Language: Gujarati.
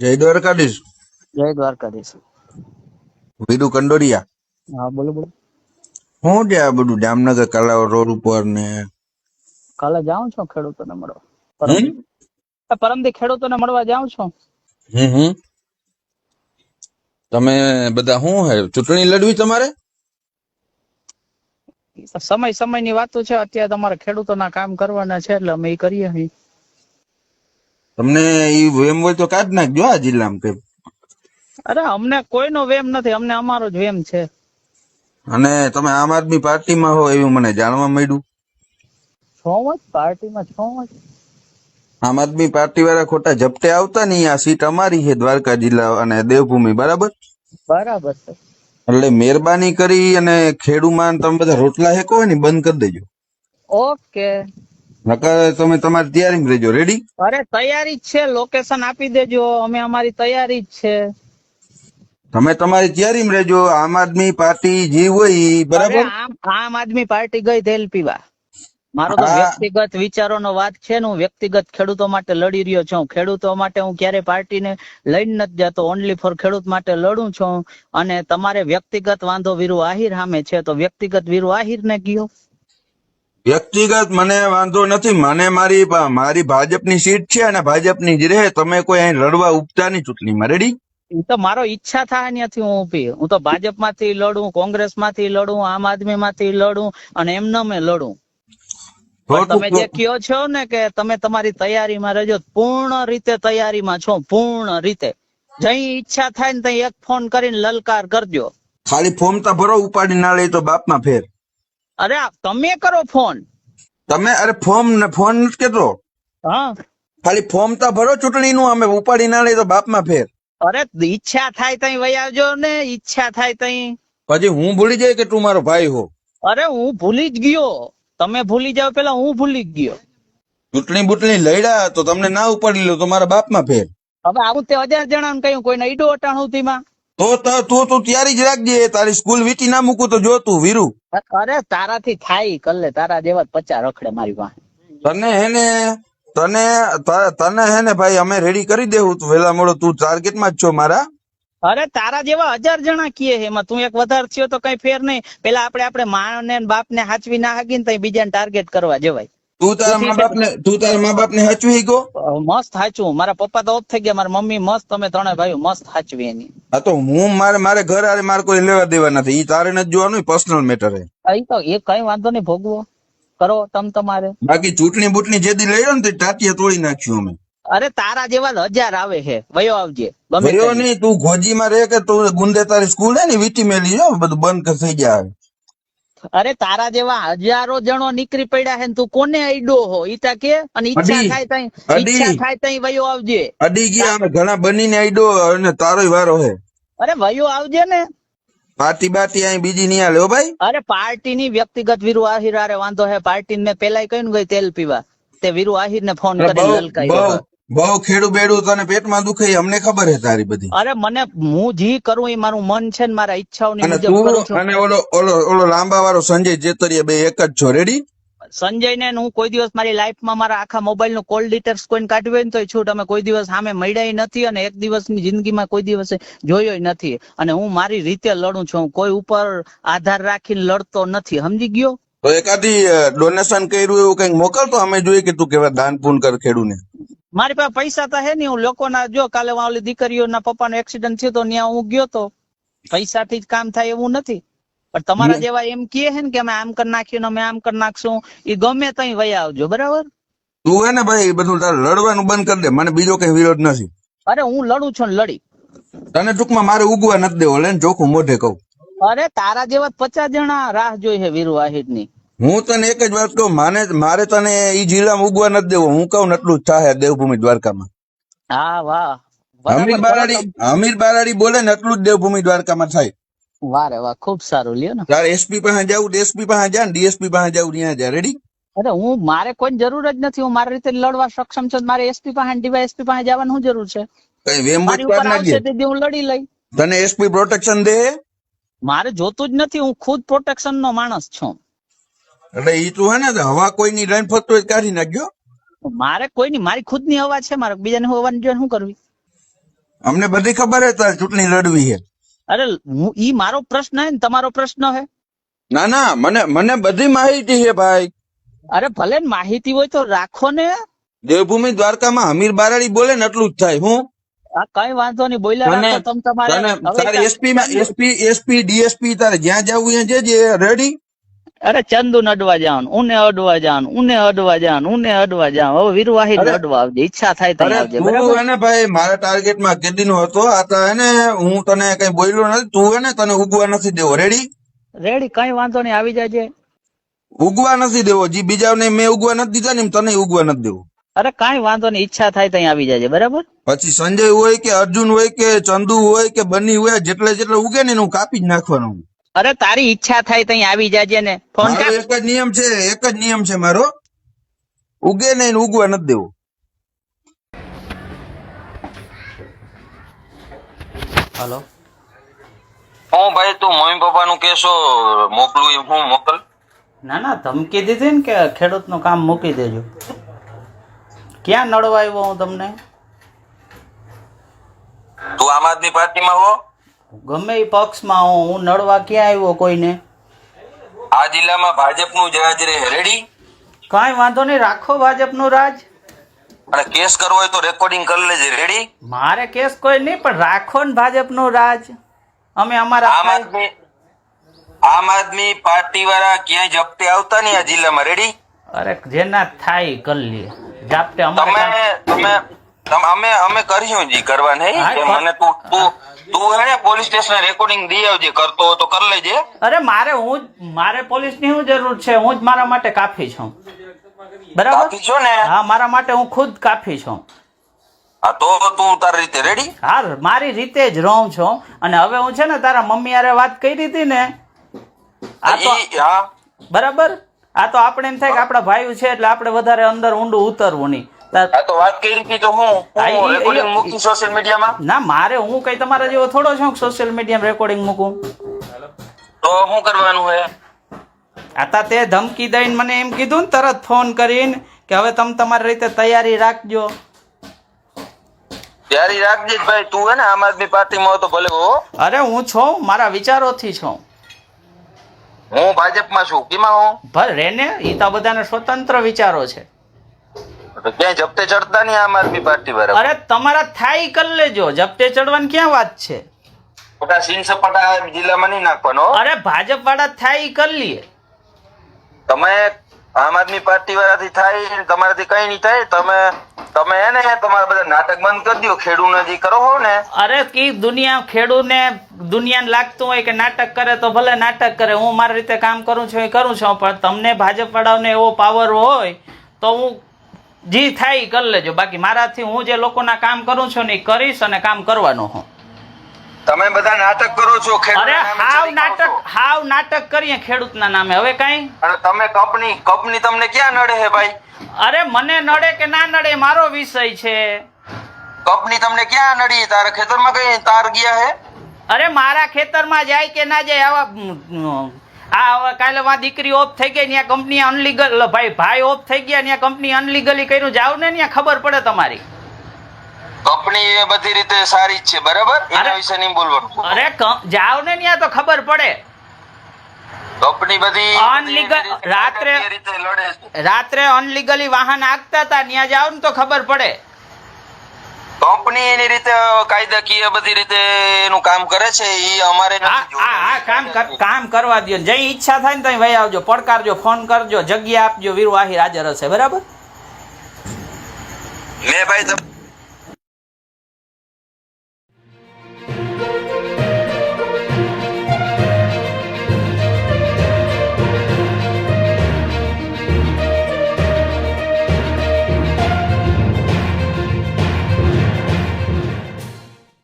જય દ્વારકાધીશ. જય દ્વારકાધીશ. વીરુ કંડોરિયા. હા બોલો બોલો. હું આ બધું જામનગર કલાવ રોડ ઉપર ને? કાલે જાઉં છું ખેડૂતોને મળવા? પરમદી ખેડૂતોને મળવા જાઉં છું? હમ હમ. તમે બધા શું હે? ચૂંટણી લડવી તમારે? સમય સમય સમયની વાતો છે. અત્યારે તમારે ખેડૂતોના કામ કરવાના છે એટલે અમે એ કરીએ તમને ઈ વેમ હોય તો કાઢ નાખજો આ જિલ્લામાં કે અરે અમને કોઈનો વેમ નથી અમને અમારો જ વેમ છે. અને તમે આમ આદમી પાર્ટીમાં હો એવું મને જાણવા મળ્યું. છો જ પાર્ટીમાં છો જ. આમ આદમી પાર્ટી વાળા ખોટા ઝપટે આવતા નહીં આ સીટ અમારી છે દ્વારકા જિલ્લા અને દેવભૂમિ બરાબર? બરાબર છે. એટલે મહેરબાની કરી અને ખેડૂમાં તમે બધા રોટલા હેકો હોય ને બંધ કરી દેજો. ઓકે. નકર તમે તમારી તૈયારી રહેજો. રેડી અરે તૈયારી જ છે. લોકેશન આપી દેજો. અમે અમારી તૈયારી જ છે. તમે તમારી તૈયારીમાં રહેજો. આમ આદમી પાર્ટી જે હોય બરાબર? આમ આદમી પાર્ટી ગઈ તેલ પીવા. મારો તો. વ્યક્તિગત વિચારોનો વાત છે ને હું વ્યક્તિગત ખેડૂતો માટે લડી રહ્યો છું. ખેડૂતો માટે હું ક્યારે પાર્ટીને લઈને નથી જતો. ઓનલી ફોર ખેડૂત માટે લડું છું. અને તમારે વ્યક્તિગત વાંધો વીરુ આહિર સામે છે. તો વ્યક્તિગત વીરુ આહિર ને ગયો વ્યક્તિગત મને વાંધો નથી. મને મારી મારી ભાજપની સીટ છે અને ભાજપની જ રહે. તમે કોઈ અહીં લડવા ઉપતા નહીં ચૂંટણીમાં. રેડી એ તો મારો ઈચ્છા થાય ત્યાંથી હું ઊભી. હું તો ભાજપમાંથી લડું કોંગ્રેસમાંથી લડું આમ આદમી માંથી લડું અને એમને મેં લડું. તમે જે કયો છો ને કે તમે તમારી તૈયારીમાં રહેજો પૂર્ણ રીતે તૈયારીમાં છો પૂર્ણ રીતે. જઈ ઈચ્છા થાય ને તઈ એક ફોન કરીને લલકાર કરજો. ખાલી ફોર્મ તો ભરો ઉપાડી ના લે તો બાપમાં ફેર. અરે તમે કરો ફોન. તમે અરે ફોર્મ ને ફોન નથી કેતો? હા. ખાલી ફોર્મ તો ભરો ચૂંટણીનું અમે ઉપાડી ના લઈ તો બાપમાં ફેર. અરે ઈચ્છા થાય તઈ વહી આવજો ને ઈચ્છા થાય તઈ. પછી હું ભૂલી જાય કે તું મારો ભાઈ હો? અરે હું ભૂલી જ ગયો. તમે ભૂલી જાવ પેલા હું ભૂલી જ ગયો. ચૂંટણી બુટણી લડ્યા તો તમને ના ઉપાડી લો તો મારા બાપમાં ફેર. હવે આવું તે હજાર જણાને કહ્યું કોઈને ઈડો અટાણું માં તો તું તું તૈયારી જ રાખજે તારી સ્કૂલ વીટી ના મૂકું તો જો તું વીરુ. અરે તારાથી થાય કલ્લે તારા જેવા પચાસ રખડે મારી પાસે. તને હે ને તને તને હેને ભાઈ અમે રેડી કરી દેવું તું વેલા મોડો તું ટાર્ગેટમાં જ છો મારા. અરે તારા જેવા હજાર જણા કીએ એમાં તું એક વધારે થયો તો કઈ ફેર નહીં. પેલા આપણે આપણે માં ને બાપ ને હાચવી ના હાગી ને તઈ બીજાને ટાર્ગેટ કરવા જવાય. તું તારા મા બાપ ને તું તારા મા બાપ ને હચવી ગયો મસ્ત હાચવું મારા પપ્પા તો ઓફ થઈ ગયા. મારા મમ્મી મસ્ત તમે ત્રણે ભાઈઓ મસ્ત હાચવી એની. હા તો હું મારે મારે ઘર આરે મારે કોઈ લેવા દેવા નથી. ઈ તારે નથી જોવાનું પર્સનલ મેટર હે અહીં તો એ કઈ વાંધો નહીં ભોગવો. કરો તમ તમારે. બાકી ચૂંટણી બુટની જે દી લઈ લો ને તે ટાટિયા તોડી નાખ્યું અમે. અરે તારા જેવા જ હજાર આવે છે. વયો આવજે. ગમે. નહીં તું ગોજીમાં રહે કે તું ગુંદે તારી સ્કૂલ હે ને વીટી મેલી જો બધું બંધ થઈ ગયા. અરે તારા જેવા હજારો જણો નીકળી પડ્યા હે તું કોને અડ્યો હો? ઈતા કે અને ઈચ્છા થાય તઈ ઈચ્છા થાય તઈ વયો આવજે. અડી ગયા અમે ઘણા બનીને આઈડો અને તારોય વારો હે. અરે વયો આવજે ને. પાર્ટી બાટી અહીં બીજી નહીં આલે ભાઈ? અરે પાર્ટી ની વ્યક્તિગત વીરુ આહિર હારે વાંધો હે. પાર્ટી ને પેલા કહ્યું ગઈ તેલ પીવા. તે વીરુ આહિર ને ફોન કરી લલકાઈ બહુ ખેડું બેડું તને પેટમાં દુખે અમને ખબર હે તારી બધી. અરે મને હું જી કરું એ મારું મન છે ને મારા ઈચ્છાઓની અને મુજબ કરું છું. અને ઓલો ઓલો ઓલો લાંબા વાળો સંજય જેતરિયા બે એક જ છો રેડી સંજય ને હું કોઈ દિવસ મારી લાઈફમાં મારા આખા મોબાઈલનું કોલ ડિટેલ્સ કોઈને કાઢવી ને તો છૂટ. અમે કોઈ દિવસ સામે મળ્યા નથી અને એક દિવસની જિંદગીમાં કોઈ દિવસે જોયો નથી. અને હું મારી રીતે લડું છું. કોઈ ઉપર આધાર રાખીને લડતો નથી. સમજી ગયો? તો એકાદી ડોનેશન કર્યું એવું કંઈક મોકલતો અમે જોઈએ કે તું કેવા દાન પૂન કર ખેડૂને. મારી પાસે પૈસા તો હે નહીં. હું લોકોના જો કાલે ઓલી દીકરીઓના પપ્પાનો એક્સિડન્ટ થયો તો ત્યાં હું ગયો તો પૈસાથી જ કામ થાય એવું નથી. પણ તમારા જેવા એમ કહે હે ને કે અમે આમ કરી નાખ્યું અમે આમ કરી નાખશું એ ગમે તઈ વયા આવજો બરાબર? તું હે ને ભાઈ બધું તારે લડવાનું બંધ કરી દે. મને બીજો કઈ વિરોધ નથી. અરે હું લડું છું ને લડી. તને ટૂંકમાં મારે ઉગવા નથી દેવો. લે ચોખ્ખું મોઢે કહું. અરે તારા જેવા પચાસ જણા રાહ જોઈ હે વીરુ વાહિદની હું તને એક જ વાત કહું માને મારે તને ઈ જિલ્લામાં ઉગવા નથી દેવો. હું કહું એટલું જ થાય દેવભૂમિ દ્વારકામાં. હા વાહ. અમીર બારાડી અમીર બારાડી બોલે ને એટલું જ દેવભૂમિ દ્વારકામાં થાય. વારે વાહ ખૂબ સારું. લ્યો ને. તારે એસપી પાસે જાવું એસપી પાસે જા ને ડીએસપી પાસે જવું ત્યાં જા. રેડી અરે હું મારે કોઈ જરૂર જ નથી. હું મારી રીતે લડવા સક્ષમ છું મારે એસપી પાસે ડીવાયએસપી પાસે જવાનું શું જરૂર છે? કઈ વેમ હું લડી લઈ. તને એસપી પ્રોટેક્શન દે? મારે જોતું જ નથી. હું ખુદ પ્રોટેક્શન નો માણસ છું. એટલે ઈ તું હે ને હવા કોઈની લાઈન ફરતો હોય કાઢી નાખજો. મારે કોઈની મારી ખુદની હવા છે મારે બીજાની હવાની જોઈને શું કરવી અમને બધી ખબર હે તારે ચૂંટણી લડવી છે અરે હું ઈ મારો પ્રશ્ન હે ને તમારો પ્રશ્ન હે. ના ના મને મને બધી માહિતી છે ભાઈ. અરે ભલે ને માહિતી હોય તો રાખો ને. દેવભૂમિ દ્વારકામાં હમીર બારાડી બોલે ને એટલું જ થાય હું? આ કઈ વાંધો નહીં બોલ્યા રાખો તમે તમારે એસપી માં એસપી એસપી ડીએસપી તારે જ્યાં જવું ત્યાં જજે રેડી અરે ચંદુ નડવા અડવા જાન ઉને અડવા જાન ઉને અડવા જાન ઉને અડવા જાન હવે વીરવાહી અડવા આવજે ઈચ્છા થાય તો આવજે બરાબર? એને ભાઈ મારા ટાર્ગેટમાં કેદી નો હતો આ તો એને હું તને કઈ બોલ્યો નથી તું એને તને ઉગવા નથી દેવો રેડી રેડી કઈ વાંધો નહીં આવી જાજે. ઉગવા નથી દેવો જી બીજાને મેં ઉગવા નથી દીધા ને તને ઉગવા નથી દેવો. અરે કઈ વાંધો નહીં ઈચ્છા થાય ત્યાં આવી જાજે બરાબર? પછી સંજય હોય કે અર્જુન હોય કે ચંદુ હોય કે બની હોય જેટલે જેટલે ઉગે ને હું કાપી જ નાખવાનું અરે તારી ઈચ્છા થાય ત્યાં આવી જાજે ને. ફોન એક જ નિયમ છે એક જ નિયમ છે મારો. ઉગે ને ઉગવા નથી દેવું. હલો. હું ભાઈ તું મમ્મી પપ્પાનું કેશો મોકલું એમ હું મોકલ. ના ના ધમકી દીધી ને કે ખેડૂતનું કામ મૂકી દેજો. ક્યાં નડવા આવ્યો હું તમને? તું આમ આદમી પાર્ટીમાં હો. ગમે એ પક્ષમાં હું હું નડવા ક્યાં આવ્યો કોઈને? આ જિલ્લામાં ભાજપનું જ રાજ રહે રેડી કાંઈ વાંધો નહીં રાખો ભાજપનું રાજ. અને કેસ કરવો હોય તો રેકોર્ડિંગ કરી લેજે. રેડી મારે કેસ કોઈ નહીં પણ રાખો ને ભાજપનું રાજ. અમે અમારા આમ આદમી આમ આદમી પાર્ટી વાળા ક્યાંય જપ્તે આવતા નહીં આ જિલ્લામાં. રેડી અરે જેના થાય કરી લે. જાપતે અમારે તમે તમે અમે અમે કર્યું જી કરવા નહીં હા, કે પણ- મને તું તું તું હે પોલીસ સ્ટેશન રેકોર્ડિંગ દી આવજે કરતો તો કર લેજે. અરે મારે હું મારે પોલીસની શું જરૂર છે? હું જ મારા માટે કાફી છું. બરાબર? છો ને? હા મારા માટે હું ખુદ કાફી છું. હા તો તું તારી રીતે રેડી હા મારી રીતે જ રહું છું. અને હવે હું છે ને તારા મમ્મી આરે વાત કરી હતી ને આ તો હા. બરાબર? આ તો આપણે એમ થાય કે આપણા ભાઈ છે એટલે આપણે વધારે અંદર ઊંડું ઉતરવું નહીં. ઈ- ઈ- ના મારે હું કઈ તમારા જેવો થોડો છું સોશિયલ મીડિયામાં રેકોર્ડિંગ મૂકું? તો શું કરવાનું હે? આતા તે ધમકી દઈને મને એમ કીધું ને તરત ફોન કરીને કે હવે તમે તમારી રીતે તૈયારી રાખજો. તૈયારી રાખજે ભાઈ તું હે ને આમ આદમી પાર્ટીમાં માં તો ભલે હો. અરે હું છું મારા વિચારોથી છું. હું ભાજપમાં છું. કેમાં હું? ભલે રેને એ તો બધાને સ્વતંત્ર વિચારો છે. ક્યાંય જપ્તે ચડતા નહીં આમ આદમી પાર્ટી વાળા. અરે તમારા થાય કર લેજો. જપ્તે ચડવાની ક્યાં વાત છે? ખોટા સીન સપાટા જિલ્લામાં નહીં નાખવાનો અરે ભાજપ વાળા થાય કર લઈએ તમે આમ આદમી પાર્ટી વાળાથી થાય ને તમારાથી કઈ નહીં થાય. તમે તમે એને ને તમારા બધા નાટક બંધ કરી દો ખેડૂને જે કરો હો ને. અરે કી દુનિયા ખેડૂને દુનિયાને લાગતું હોય કે નાટક કરે તો ભલે નાટક કરે. હું મારી રીતે કામ કરું છું એ કરું છું. પણ તમને ભાજપ વાળાઓને એવો પાવર હોય તો હું જી થાય ઈ કરી લેજો. બાકી મારાથી હું જે લોકોના કામ કરું છું ને એ કરીશ અને કામ કરવાનું હું. તમે બધા નાટક કરો છો અરે હાવ. નાટક હાવ નાટક કરીએ ખેડૂતના નામે. હવે કઈ? અને તમે કંપની કંપની તમને ક્યાં નડે હે ભાઈ? અરે મને નડે કે ના નડે મારો વિષય છે. કંપની તમને ક્યાં નડી? તારા ખેતરમાં કઈ તાર ગયા હે? અરે મારા ખેતરમાં જાય કે ના જાય આવા આ હવે કાલે માં દીકરી ઓફ થઈ ગઈ ત્યાં કંપની અનલીગલ ભાઈ ભાઈ ઓફ થઈ ગયા ત્યાં કંપની અનલીગલી કર્યું. જાવ ને ત્યાં ખબર પડે તમારી. કંપની બધી રીતે સારી છે બરાબર? એના વિશે નહીં બોલવાનું. અરે જાવ ને ત્યાં તો ખબર પડે. કંપની બધી Unlegal- રાત્રે- રાત્રે અનલીગલી વાહન આગતા હતા ત્યાં જાવ ને તો ખબર પડે. કંપની એની રીતે કાયદાકીય બધી રીતે એનું કામ કરે છે એ અમારે કામ કામ કરવા દો જઈ ઈચ્છા થાય ને ત્યાં ભાઈ આવજો. પડકારજો ફોન કરજો જગ્યા આપજો. વીરવાહી હાજર હશે બરાબર? મેં ભાઈ